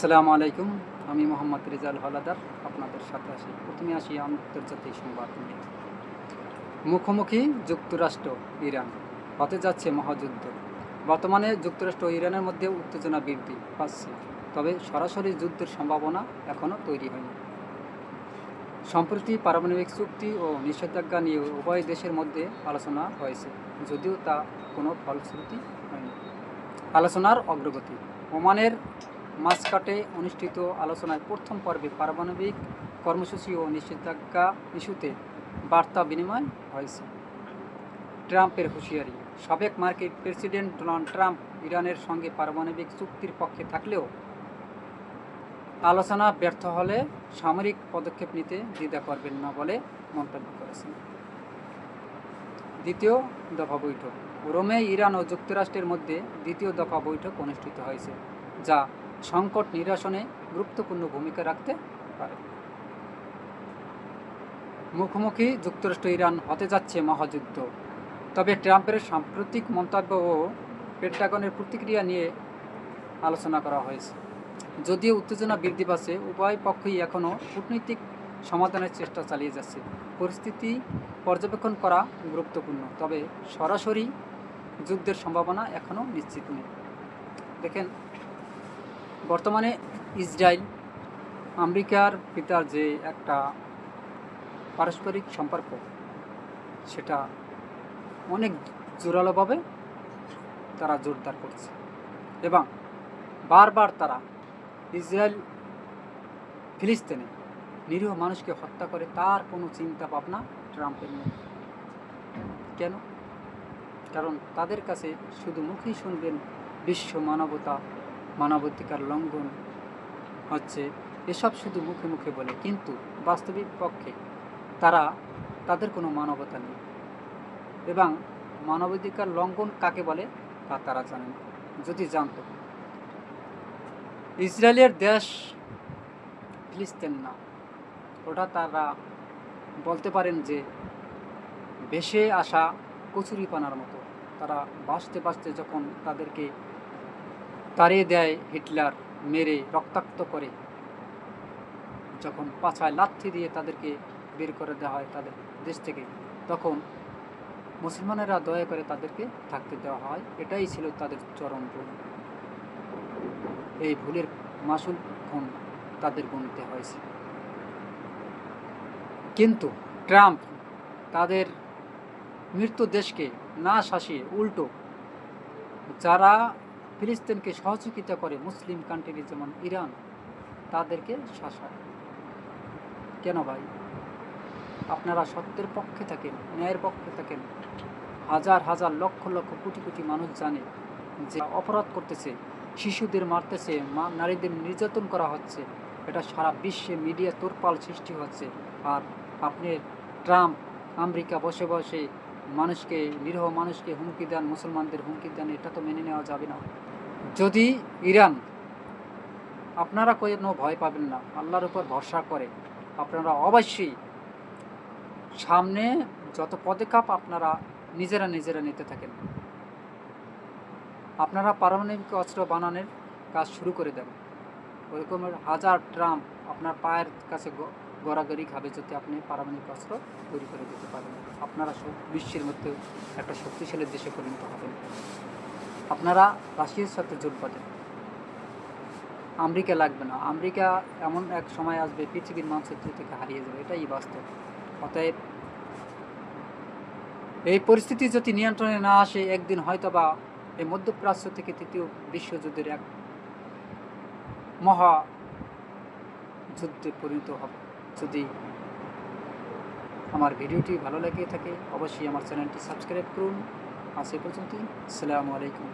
আসসালামু আলাইকুম। আমি মোহাম্মদ রেজাল হলাদার। আপনাদের সাথে আসি প্রথমে আসি আন্তর্জাতিক সংবাদ নিয়ে। মুখোমুখি যুক্তরাষ্ট্র, ইরান। হতে যাচ্ছে মহাযুদ্ধ। বর্তমানে যুক্তরাষ্ট্র ও ইরানের মধ্যে উত্তেজনা বৃদ্ধি পাচ্ছে। তবে সরাসরি যুদ্ধের সম্ভাবনা এখনও তৈরি হয়নি। সম্প্রতি পারমাণবিক চুক্তি ও নিষেধাজ্ঞা নিয়ে উভয় দেশের মধ্যে আলোচনা হয়েছে। যদিও তা কোনো ফলশ্রুতি হয়নি। আলোচনার অগ্রগতি। ওমানের মাসকাটে অনুষ্ঠিত আলোচনায় প্রথম পর্বে পারমাণবিক কর্মসূচি ও নিষেধাজ্ঞা ইস্যুতে বার্তা বিনিময় হয়েছে। ট্রাম্পের হুঁশিয়ারি, সাবেক মার্কিন প্রেসিডেন্ট ডোনাল্ড ট্রাম্প ইরানের সঙ্গে পারমাণবিক চুক্তির পক্ষে থাকলেও আলোচনা ব্যর্থ হলে সামরিক পদক্ষেপ নিতে দ্বিধা করবেন না বলে মন্তব্য করেছেন। দ্বিতীয় দফা বৈঠক, রোমে ইরান ও যুক্তরাষ্ট্রের মধ্যে দ্বিতীয় দফা বৈঠক অনুষ্ঠিত হয়েছে, যা সংকট নিরসনে গুরুত্বপূর্ণ ভূমিকা রাখতে পারে। মুখোমুখি যুক্তরাষ্ট্র ইরান হতে যাচ্ছে মহাযুদ্ধ। তবে ট্রাম্পের সাম্প্রতিক মন্তব্য ও পেন্টাগনের প্রতিক্রিয়া নিয়ে আলোচনা করা হয়েছে। যদিও উত্তেজনা বৃদ্ধি পাচ্ছে, উভয় পক্ষই এখনও কূটনৈতিক সমাধানের চেষ্টা চালিয়ে যাচ্ছে। পরিস্থিতি পর্যবেক্ষণ করা গুরুত্বপূর্ণ, তবে সরাসরি যুদ্ধের সম্ভাবনা এখনও নিশ্চিত নেই। দেখেন বর্তমানে ইসরায়েল, আমেরিকার পিতার যে একটা পারস্পরিক সম্পর্ক, সেটা অনেক জোরালোভাবে তারা জোরদার করছে এবং বারবার তারা ইসরায়েল ফিলিস্তিনে নিরীহ মানুষকে হত্যা করে তার কোনো চিন্তা ভাবনা ট্রাম্পের নেই। কেন? কারণ তাদের কাছে শুধু মুখেই শুনবেন বিশ্ব মানবতা মানবাধিকার লঙ্ঘন হচ্ছে, এসব শুধু মুখে মুখে বলে, কিন্তু বাস্তবিক পক্ষে তারা তাদের কোনো মানবতা নেই। এবং মানবাধিকার লঙ্ঘন কাকে বলে তা তারা জানে না। যদি জানত, ইসরায়েলের দেশ ফিলিস্তিন না। ওটা তারা বলতে পারেন যে বেশে আসা কচুরিপানার মতো। তারা বাঁচতে বাঁচতে যখন তাদেরকে তাড়িয়ে দেয় হিটলার, মেরে রক্তাক্ত করে। যখন পাছায় লাথি দিয়ে তাদেরকে বের করে দেওয়া হয় তাদের দেশ থেকে, তখন মুসলমানেরা দয়া করে তাদেরকে থাকতে দেওয়া হয়। এটাই ছিল তাদের চরম ভুল। এই ভুলের মাসুল এখন তাদের গুনতে হয়েছে। কিন্তু ট্রাম্প তাদের মৃত্যু দেশকে না শাসিয়ে উল্টো যারা ফিলিস্তিনকে সহযোগিতা করে মুসলিম কান্ট্রি যেমন ইরান, তাদেরকে শাসায় কেন ভাই? আপনারা সত্যের পক্ষে থাকেন, ন্যায়ের পক্ষে থাকেন। হাজার হাজার লক্ষ লক্ষ কোটি কোটি মানুষ জানে যে অপরাধ করতেছে, শিশুদের মারতেছে নারীদের নির্যাতন করা হচ্ছে। এটা সারা বিশ্বে মিডিয়া তোরপাল সৃষ্টি হচ্ছে। আর আপনি ট্রাম্প আমেরিকা বসে বসে মানুষকে, নিরীহ মানুষকে হুমকি দেন, মুসলমানদের হুমকি দেন, এটা তো মেনে নেওয়া যাবে না। যদি ইরান, আপনারা কোনো ভয় পাবেন না, আল্লাহর উপর ভরসা করে, আপনারা অবশ্যই সামনে যত পদক্ষেপ আপনারা নিজেরা নিজেরা নিতে থাকেন, আপনারা পারমাণবিক অস্ত্র বানানোর কাজ শুরু করে দেন। ওইরকমের হাজার ট্রাম্প আপনার পায়ের কাছে গড়াগড়ি খাবে যদি আপনি পারমাণবিক অস্ত্র তৈরি করে দিতে পারেন। আপনারা বিশ্বের মধ্যে একটা শক্তিশালী দেশে পরিণত হবেন। আপনারা রাশিয়ার সাথে জোট বাঁধেন। আমেরিকা লাগবে না। আমেরিকা এমন এক সময় আসবে, পৃথিবীর মানচিত্র থেকে হারিয়ে যাবে। এটাই বাস্তব। অতএব এই পরিস্থিতি যদি নিয়ন্ত্রণে না আসে, একদিন হয়তো বা এই মধ্যপ্রাচ্য থেকে তৃতীয় বিশ্বযুদ্ধের এক মহা যুদ্ধে পরিণত হবে। যদি আমার ভিডিওটি ভালো লেগে থাকে, অবশ্যই আমার চ্যানেলটি সাবস্ক্রাইব করুন। আজ এ পর্যন্তই। আসসালামু আলাইকুম।